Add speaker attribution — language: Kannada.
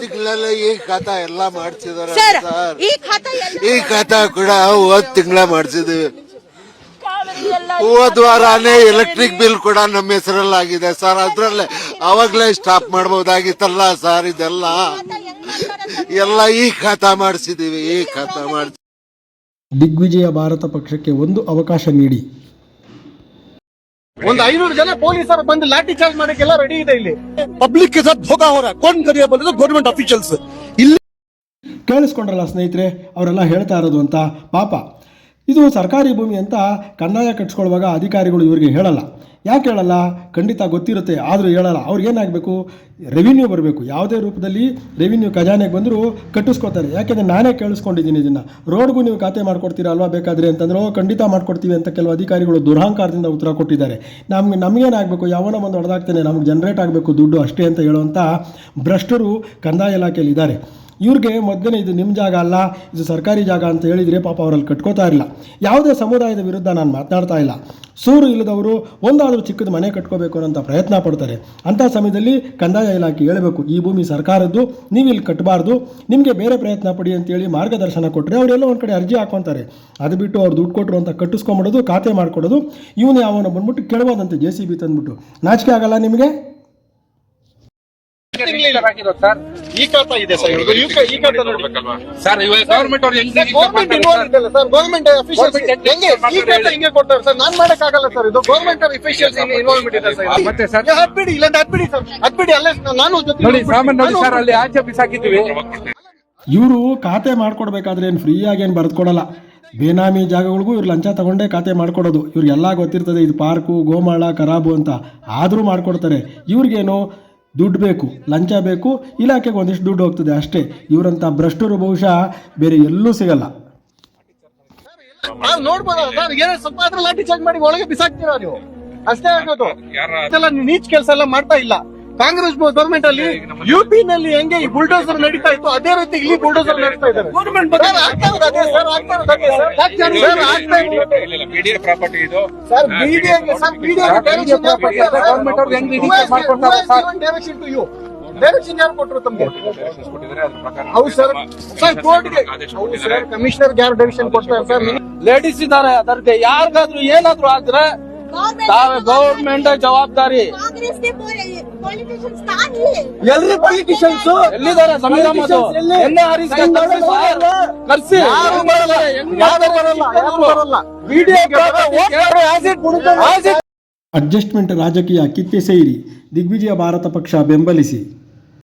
Speaker 1: ತಿಂಗಳಲ್ಲಿ ಈ ಖಾತಾ ಎಲ್ಲ ಮಾಡ್ತಿದಾರೆ
Speaker 2: ಸರ್ ಈ ಖಾತಾ ಎಲ್ಲ
Speaker 1: ಈ ಖಾತಾ ಕೂಡ ಹೋದ್ ತಿಂಗಳ ಮಾಡ್ಸಿದ್ವಿ.
Speaker 2: ಕಾವೇರಿ ಎಲ್ಲ
Speaker 1: ಹೋದ್ ವಾರನೇ ಎಲೆಕ್ಟ್ರಿಕ್ ಬಿಲ್ ಕೂಡ ನಮ್ಮ ಹೆಸರಲ್ಲಾಗಿದೆ ಸರ್ ಅದ್ರಲ್ಲೇ ಅವಾಗ್ಲೇ ಸ್ಟಾಪ್ ಮಾಡ್ಬೋದಾಗಿತ್ತಲ್ಲ ಸರ್ ಇದೆಲ್ಲ.
Speaker 2: ಹೆಂಗ್ ಮಾಡ್ತಾರೆ ಸರ್?
Speaker 1: ಎಲ್ಲ ಈ ಖಾತಾ ಮಾಡಿಸಿದೀವಿ ಈ ಖಾತಾ ಮಾಡ್ಸಿ
Speaker 3: ದಿಗ್ವಿಜಯ ಭಾರತ ಪಕ್ಷಕ್ಕೆ ಒಂದು ಅವಕಾಶ ನೀಡಿ.
Speaker 4: ಒಂದ್ ಐನೂರು ಜನ ಪೊಲೀಸರು ಬಂದು ಲಾಠಿ ಚಾರ್ಜ್ ಮಾಡಕ್ಕೆಲ್ಲ ರೆಡಿ ಇದೆ ಇಲ್ಲಿ. ಪಬ್ಲಿಕ್ ಕೆ ಸಾಥ್ ಭೋಗ ಕರಿಯ ಬಂದಿದ್ದು ಗೌರ್ಮೆಂಟ್ ಅಫಿಷಿಯಲ್ಸ್ ಇಲ್ಲಿ
Speaker 3: ಕೇಳಿಸ್ಕೊಂಡ್ರಲ್ಲ ಸ್ನೇಹಿತರೆ ಅವರೆಲ್ಲ ಹೇಳ್ತಾ ಇರೋದು ಅಂತ ಪಾಪ. ಇದು ಸರ್ಕಾರಿ ಭೂಮಿ ಅಂತ ಕಂದಾಯ ಕಟ್ಸ್ಕೊಳ್ಳುವಾಗ ಅಧಿಕಾರಿಗಳು ಇವರಿಗೆ ಹೇಳಲ್ಲ. ಯಾಕೆ ಹೇಳಲ್ಲ? ಖಂಡಿತ ಗೊತ್ತಿರುತ್ತೆ ಆದರೂ ಹೇಳಲ್ಲ. ಏನಾಗಬೇಕು? ರೆವಿನ್ಯೂ ಬರಬೇಕು. ಯಾವುದೇ ರೂಪದಲ್ಲಿ ರೆವಿನ್ಯೂ ಖಜಾನೆಗೆ ಬಂದರೂ ಕಟ್ಟಿಸ್ಕೊತಾರೆ. ಯಾಕೆಂದರೆ ನಾನೇ ಕೇಳಿಸ್ಕೊಂಡಿದ್ದೀನಿ ಇದನ್ನು. ರೋಡ್ಗೂ ನೀವು ಖಾತೆ ಮಾಡ್ಕೊಡ್ತೀರಾ ಅಲ್ವಾ ಬೇಕಾದರೆ ಅಂತಂದ್ರೆ "ಓ, ಖಂಡಿತ ಮಾಡ್ಕೊಡ್ತೀವಿ ಅಂತ ಕೆಲವು ಅಧಿಕಾರಿಗಳು ದುರಹಂಕಾರದಿಂದ ಉತ್ತರ ಕೊಟ್ಟಿದ್ದಾರೆ. ನಮ್ಗೆ ನಮಗೇನಾಗಬೇಕು? ಯಾವನೋ ಒಂದು ಹೊಡೆದಾಗ್ತಾನೆ ನಮ್ಗೆ ಜನ್ರೇಟ್ ಆಗಬೇಕು ದುಡ್ಡು ಅಷ್ಟೇ ಅಂತ ಹೇಳುವಂಥ ಭ್ರಷ್ಟರು ಕಂದಾಯ ಇಲಾಖೆಯಲ್ಲಿ ಇದ್ದಾರೆ ಇವ್ರಿಗೆ ಮೊದಲನೇ ಇದು ನಿಮ್ಮ ಜಾಗ ಅಲ್ಲ, ಇದು ಸರ್ಕಾರಿ ಜಾಗ ಅಂತ ಹೇಳಿದರೆ ಪಾಪ ಅವರಲ್ಲಿ ಕಟ್ಕೋತಾ ಇಲ್ಲ ಯಾವುದೇ ಸಮುದಾಯದ ವಿರುದ್ಧ ನಾನು ಮಾತನಾಡ್ತಾ ಇಲ್ಲ. ಸೂರು ಇಲ್ಲದವರು ಒಂದಾದರೂ ಚಿಕ್ಕದು ಮನೆ ಕಟ್ಕೋಬೇಕು ಅನ್ನೋಂಥ ಪ್ರಯತ್ನ ಪಡ್ತಾರೆ. ಅಂಥ ಸಮಯದಲ್ಲಿ ಕಂದಾಯ ಇಲಾಖೆ ಹೇಳಬೇಕು, ಈ ಭೂಮಿ ಸರ್ಕಾರದ್ದು, ನೀವು ಇಲ್ಲಿ ಕಟ್ಟಬಾರ್ದು ನಿಮಗೆ ಬೇರೆ ಪ್ರಯತ್ನ ಪಡಿ ಅಂತೇಳಿ ಮಾರ್ಗದರ್ಶನ ಕೊಟ್ಟರೆ ಅವರೆಲ್ಲ ಒಂದು ಕಡೆ ಅರ್ಜಿ ಹಾಕೊತಾರೆ. ಅದು ಬಿಟ್ಟು ಅವ್ರು ದುಡ್ಡು ಕೊಟ್ಟರು ಅಂತ ಕಟ್ಟಿಸ್ಕೊಂಬಿಡೋದು, ಖಾತೆ ಮಾಡ್ಕೊಡೋದು, ಇವನು ಯಾವನ ಬಂದ್ಬಿಟ್ಟು ಕೇಳ್ಬೋದಂತೆ ಜೆ ಸಿ ಬಿ ತಂದ್ಬಿಟ್ಟು. ನಾಚಿಕೆ ಆಗಲ್ಲ ನಿಮಗೆ?
Speaker 4: ಈ ಖಾತಾ ಇದೆ ಸರ್ ಇವ್ರದ್ದು. ಈ ಖಾ- ಈ ಖಾತಾ ನೋಡಿ
Speaker 5: ಸರ್ ಇವಾಗ ಗವರ್ಮೆಂಟ್ ಅವ್ರು ಹೆಂಗ್
Speaker 4: ಗೌರ್ಮೆಂಟ್ ಇನ್ವಾಲ್ವ್ ಇದೆಯಲ್ಲ ಸರ್? ಗೌರ್ಮೆಂಟ್ ಅಫಿಷಿಯಲ್ಸ್ ಹೆಂಗೆ ಈ ಖಾತಾ ಹಿಂಗೆ ಕೊಡ್ತಾರೆ ಸರ್? ನಾನ್ ಮಾಡಕ್ ಆಗಲ್ಲ ಸರ್ ಇದು. ಗೌರ್ಮೆಂಟ್ ಅಫಿಷಿಯಲ್ಸ್ ಇನ್ವಾಲ್ವ್ಮೆಂಟ್ ಇದೆ ಸರ್.
Speaker 5: ಮತ್ತೆ ಸರ್?
Speaker 4: ಇದು ಹತ್ಬಿಡಿ ಇಲ್ಲ ಹತ್ಬಿಡಿ ಸರ್. ಹತ್ಬಿಡಿ ಅಲ್ಲೇ ನಾನು ಜೊತೆ
Speaker 5: ನೋಡಿ ಸಾಮಾನ್ಯ ನೋಡಿ ಸರ್ ಅಲ್ಲಿ ಆಚೆ ಬಿಸಾಕಿದ್ವಿ
Speaker 3: ಇವರು ಖಾತೆ ಮಾಡ್ಕೊಡ್ಬೇಕಾದ್ರೆ ಏನು ಫ್ರೀಯಾಗಿ ಏನು ಬರೆದು ಕೊಡಲ್ಲ ಬೇನಾಮಿ ಜಾಗಗಳಿಗೂ ಇವ್ರು ಲಂಚ ತಗೊಂಡೇ ಖಾತೆ ಮಾಡ್ಕೊಡೋದು. ಇವ್ರಿಗೆಲ್ಲ ಗೊತ್ತಿರ್ತದೆ ಇದು ಪಾರ್ಕು ಗೋಮಾಳ ಕರಾಬು ಅಂತ. ಆದರೂ ಮಾಡ್ಕೊಡ್ತಾರೆ. ಇವ್ರಿಗೇನು ದುಡ್ಡು ಬೇಕು, ಲಂಚ ಬೇಕು, ಇಲಾಖೆಗೆ ಒಂದಿಷ್ಟು ದುಡ್ಡು ಹೋಗ್ತದೆ ಅಷ್ಟೇ. ಇವರಂತ ಭ್ರಷ್ಟರು ಬಹುಶಃ ಬೇರೆ ಎಲ್ಲೂ ಸಿಗಲ್ಲ.
Speaker 4: ನಾವು ನೋಡ್ಬೋದಲ್ಲ ಸರ್ ಏನೋ ಸ್ವಲ್ಪ ಲಾಠಿ ಚಾರ್ಜ್ ಮಾಡಿ ಒಳಗೆ ಬಿಸಾಕ್ತೀರಾ ನೀವು? ಅಷ್ಟೇ ಆಗೋದು. ನೀಚ್ ಕೆಲಸ ಎಲ್ಲ ಮಾಡ್ತಾ ಇಲ್ಲ. ಕಾಂಗ್ರೆಸ್ ಗವರ್ಮೆಂಟ್ ಅಲ್ಲಿ ಯುಪಿ ನಲ್ಲಿ ಹೆಂಗೆ ಈ ಬುಲ್ಡೋಸರ್ ನಡೀತಾ ಇತ್ತು ಅದೇ ರೀತಿ ಇಲ್ಲಿ ಬುಲ್ಡೋಸರ್ ನಡೀತಾ ಇದ್ದಾರೆ
Speaker 5: ಪ್ರಾಪರ್ಟಿ ಇದು.
Speaker 4: ಸರ್ ಬಿಡಿಎಗೆ ಸರ್ ಬಿಡಿಎಗೆ ಡೈರೆಕ್ಷನ್ ಯಾರು
Speaker 5: ಅವ್ರು ಹೆಂಗ್ ಮಾಡ್ಕೊಡ್ತಾರೆ?
Speaker 4: ಡೈರೆಕ್ಷನ್ ಟು ಯು ಡೈರೆಕ್ಷನ್ ಯಾರು ಕೊಟ್ಟರು ತಮಗೆ? ಹೌದು ಸರ್ ಸರ್ ಕೋರ್ಟ್ಗೆ ಸರ್ ಕಮಿಷನರ್ ಯಾರು ಡೈರೆಕ್ಷನ್ ಕೊಡ್ತಾರೆ ಸರ್
Speaker 6: ಲೇಡೀಸ್ ಇದ್ದಾರೆ ಅದರ ಯಾರಿಗಾದ್ರೂ ಏನಾದ್ರೂ ಆದ್ರೆ ಗೌರ್ಮೆಂಟ್ ಜವಾಬ್ದಾರಿ.
Speaker 4: ಎಲ್ರಿ ಪೊಲಿಟಿಷಿಯನ್ಸ್
Speaker 6: ಎಲ್ಲಿದ್ದಾರೆ ಕರ್ಸಿ
Speaker 4: ಯಾರು ಬರಲ್ಲ? ಯಾರು ಬರಲ್ಲ? ಯಾರು ಬರಲ್ಲ?
Speaker 6: ವಿಡಿಯೋ
Speaker 3: ಅಡ್ಜಸ್ಟ್ಮೆಂಟ್ ರಾಜಕೀಯ ಕಿತ್ತೆ ಸೇರಿ ದಿಗ್ವಿಜಯ ಭಾರತ ಪಕ್ಷ ಬೆಂಬಲಿಸಿ.